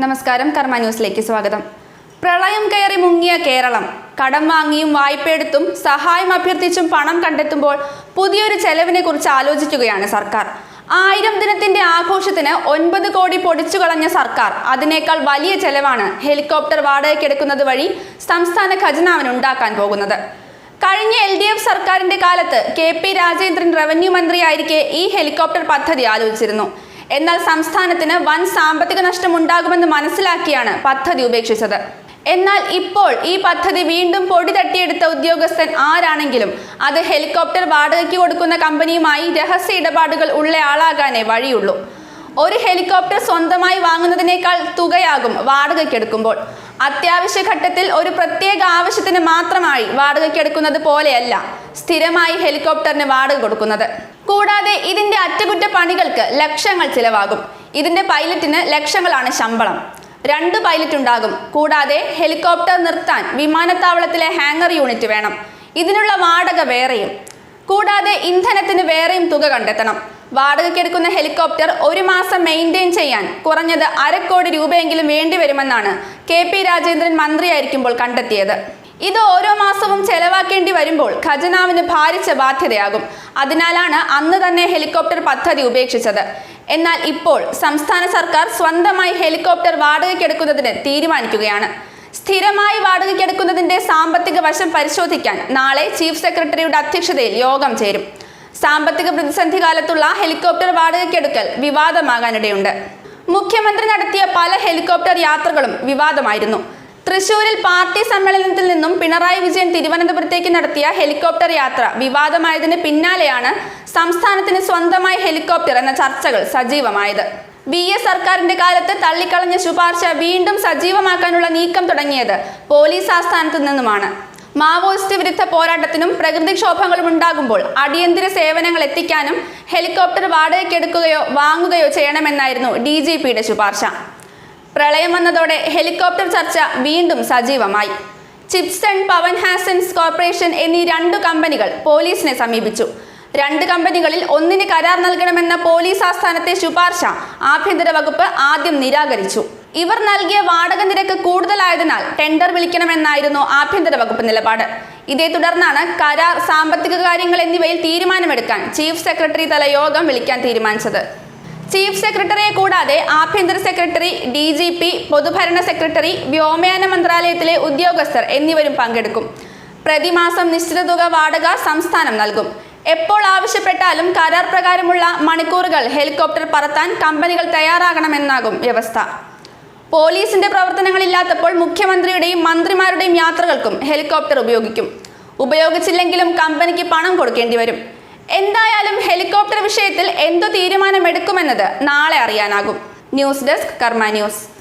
നമസ്കാരം കർമ്മ ന്യൂസിലേക്ക് സ്വാഗതം. പ്രളയം കയറി മുങ്ങിയ കേരളം. കടം വാങ്ങിയും വായ്പയെടുത്തും സഹായം അഭ്യർത്ഥിച്ചും പണം കണ്ടെത്തുമ്പോൾ പുതിയൊരു ചെലവിനെ കുറിച്ച് ആലോചിക്കുകയാണ് സർക്കാർ. ആയിരം ദിനത്തിന്റെ ആഘോഷത്തിന് ഒൻപത് കോടി പൊടിച്ചു കളഞ്ഞ സർക്കാർ. അതിനേക്കാൾ വലിയ ചെലവാണ് ഹെലികോപ്റ്റർ വാടകയ്ക്കെടുക്കുന്നത് വഴി സംസ്ഥാന ഖജനാവിന് ഉണ്ടാക്കാൻ പോകുന്നത്. കഴിഞ്ഞ എൽ ഡി എഫ് സർക്കാരിന്റെ കാലത്ത് കെ പി രാജേന്ദ്രൻ റവന്യൂ മന്ത്രിയായിരിക്കെ ഈ ഹെലികോപ്റ്റർ പദ്ധതി ആലോചിച്ചിരുന്നു. എന്നാൽ സംസ്ഥാനത്തിന് വൻ സാമ്പത്തിക നഷ്ടം ഉണ്ടാകുമെന്ന് മനസ്സിലാക്കിയാണ് പദ്ധതി ഉപേക്ഷിച്ചത്. എന്നാൽ ഇപ്പോൾ ഈ പദ്ധതി വീണ്ടും പൊടി തട്ടിയെടുത്ത ഉദ്യോഗസ്ഥൻ ആരാണെങ്കിലും അത് ഹെലികോപ്റ്റർ വാടകയ്ക്ക് കൊടുക്കുന്ന കമ്പനിയുമായി രഹസ്യ ഇടപാടുകൾ ഉള്ള ആളാകാനേ വഴിയുള്ളൂ. ഒരു ഹെലികോപ്റ്റർ സ്വന്തമായി വാങ്ങുന്നതിനേക്കാൾ തുകയാകും വാടകയ്ക്കെടുക്കുമ്പോൾ. അത്യാവശ്യ ഘട്ടത്തിൽ ഒരു പ്രത്യേക ആവശ്യത്തിന് മാത്രമായി വാടകയ്ക്കെടുക്കുന്നത് പോലെയല്ല സ്ഥിരമായി ഹെലികോപ്റ്ററിന് വാടക കൊടുക്കുന്നത്. കൂടാതെ ഇതിന്റെ അറ്റകുറ്റപ്പണികൾക്ക് ലക്ഷങ്ങൾ ചിലവാകും. ഇതിന്റെ പൈലറ്റിന് ലക്ഷങ്ങളാണ് ശമ്പളം. രണ്ട് പൈലറ്റ് ഉണ്ടാകും. കൂടാതെ ഹെലികോപ്റ്റർ നിർത്താൻ വിമാനത്താവളത്തിലെ ഹാങ്ങർ യൂണിറ്റ് വേണം. ഇതിനുള്ള വാടക വേറെയും. കൂടാതെ ഇന്ധനത്തിന് വേറെയും തുക കണ്ടെത്തണം. വാടകയ്ക്കെടുക്കുന്ന ഹെലികോപ്റ്റർ ഒരു മാസം മെയിന്റെയിൻ ചെയ്യാൻ കുറഞ്ഞത് അരക്കോടി രൂപയെങ്കിലും വേണ്ടിവരുമെന്നാണ് കെ പി രാജേന്ദ്രൻ മന്ത്രിയായിരിക്കുമ്പോൾ കണ്ടെത്തിയത്. ഇത് ഓരോ മാസവും ചെലവാക്കേണ്ടി വരുമ്പോൾ ഖജനാവിന് ഭാരിച്ച ബാധ്യതയാകും. അതിനാലാണ് അന്ന് തന്നെ ഹെലികോപ്റ്റർ പദ്ധതി ഉപേക്ഷിച്ചത്. എന്നാൽ ഇപ്പോൾ സംസ്ഥാന സർക്കാർ സ്വന്തമായി ഹെലികോപ്റ്റർ വാടകയ്ക്കെടുക്കുന്നതിന് തീരുമാനിക്കുകയാണ്. സ്ഥിരമായി വാടകയ്ക്കെടുക്കുന്നതിന്റെ സാമ്പത്തിക വശം പരിശോധിക്കാൻ നാളെ ചീഫ് സെക്രട്ടറിയുടെ അധ്യക്ഷതയിൽ യോഗം ചേരും. സാമ്പത്തിക പ്രതിസന്ധി കാലത്തുള്ള ഹെലികോപ്റ്റർ വാടകയ്ക്കെടുക്കൽ വിവാദമാകാനിടയുണ്ട്. മുഖ്യമന്ത്രി നടത്തിയ പല ഹെലികോപ്റ്റർ യാത്രകളും വിവാദമായിരുന്നു. തൃശൂരിൽ പാർട്ടി സമ്മേളനത്തിൽ നിന്നും പിണറായി വിജയൻ തിരുവനന്തപുരത്തേക്ക് നടത്തിയ ഹെലികോപ്റ്റർ യാത്ര വിവാദമായതിന് പിന്നാലെയാണ് സംസ്ഥാനത്തിന് സ്വന്തമായി ഹെലികോപ്റ്റർ എന്ന ചർച്ചകൾ സജീവമായത്. വി എസ് സർക്കാരിന്റെ കാലത്ത് തള്ളിക്കളഞ്ഞ ശുപാർശ വീണ്ടും സജീവമാക്കാനുള്ള നീക്കം തുടങ്ങിയത് പോലീസ് ആസ്ഥാനത്തു നിന്നുമാണ്. മാവോയിസ്റ്റ് വിരുദ്ധ പോരാട്ടത്തിനും പ്രകൃതിക്ഷോഭങ്ങളും ഉണ്ടാകുമ്പോൾ അടിയന്തര സേവനങ്ങൾ എത്തിക്കാനും ഹെലികോപ്റ്റർ വാടകയ്ക്കെടുക്കുകയോ വാങ്ങുകയോ ചെയ്യണമെന്നായിരുന്നു ഡി ശുപാർശ. പ്രളയം വന്നതോടെ ഹെലികോപ്റ്റർ ചർച്ച വീണ്ടും സജീവമായി. Chips and Pawan Hans corporation എന്നീ രണ്ടു കമ്പനികൾ പോലീസിനെ സമീപിച്ചു. രണ്ട് കമ്പനികളിൽ ഒന്നിന് കരാർ നൽകണമെന്ന പോലീസ് ആസ്ഥാനത്തെ ശുപാർശ ആഭ്യന്തര വകുപ്പ് ആദ്യം നിരാകരിച്ചു. ഇവർ നൽകിയ വാടക നിരക്ക് കൂടുതലായതിനാൽ ടെൻഡർ വിളിക്കണമെന്നായിരുന്നു ആഭ്യന്തര വകുപ്പ് നിലപാട്. ഇതേ തുടർന്നാണ് കരാർ സാമ്പത്തിക കാര്യങ്ങൾ എന്നിവയിൽ തീരുമാനമെടുക്കാൻ ചീഫ് സെക്രട്ടറി തല യോഗം വിളിക്കാൻ തീരുമാനിച്ചത്. ചീഫ് സെക്രട്ടറിയെ കൂടാതെ ആഭ്യന്തര സെക്രട്ടറി ഡി ജി പി പൊതുഭരണ സെക്രട്ടറി വ്യോമയാന മന്ത്രാലയത്തിലെ ഉദ്യോഗസ്ഥർ എന്നിവരും പങ്കെടുക്കും. പ്രതിമാസം നിശ്ചിത തുക വാടക സംസ്ഥാനം നൽകും. എപ്പോൾ ആവശ്യപ്പെട്ടാലും കരാർ പ്രകാരമുള്ള മണിക്കൂറുകൾ ഹെലികോപ്റ്റർ പറത്താൻ കമ്പനികൾ തയ്യാറാകണമെന്നാകും വ്യവസ്ഥ. പോലീസിന്റെ പ്രവർത്തനങ്ങളില്ലാത്തപ്പോൾ മുഖ്യമന്ത്രിയുടെയും മന്ത്രിമാരുടെയും യാത്രകൾക്കും ഹെലികോപ്റ്റർ ഉപയോഗിക്കും. ഉപയോഗിച്ചില്ലെങ്കിലും കമ്പനിക്ക് പണം കൊടുക്കേണ്ടി വരും. എന്തായാലും ഹെലികോപ്റ്റർ എന്തു തീരുമാനമെടുക്കുമെന്നത് നാളെ അറിയാനാകും. News desk Karma news.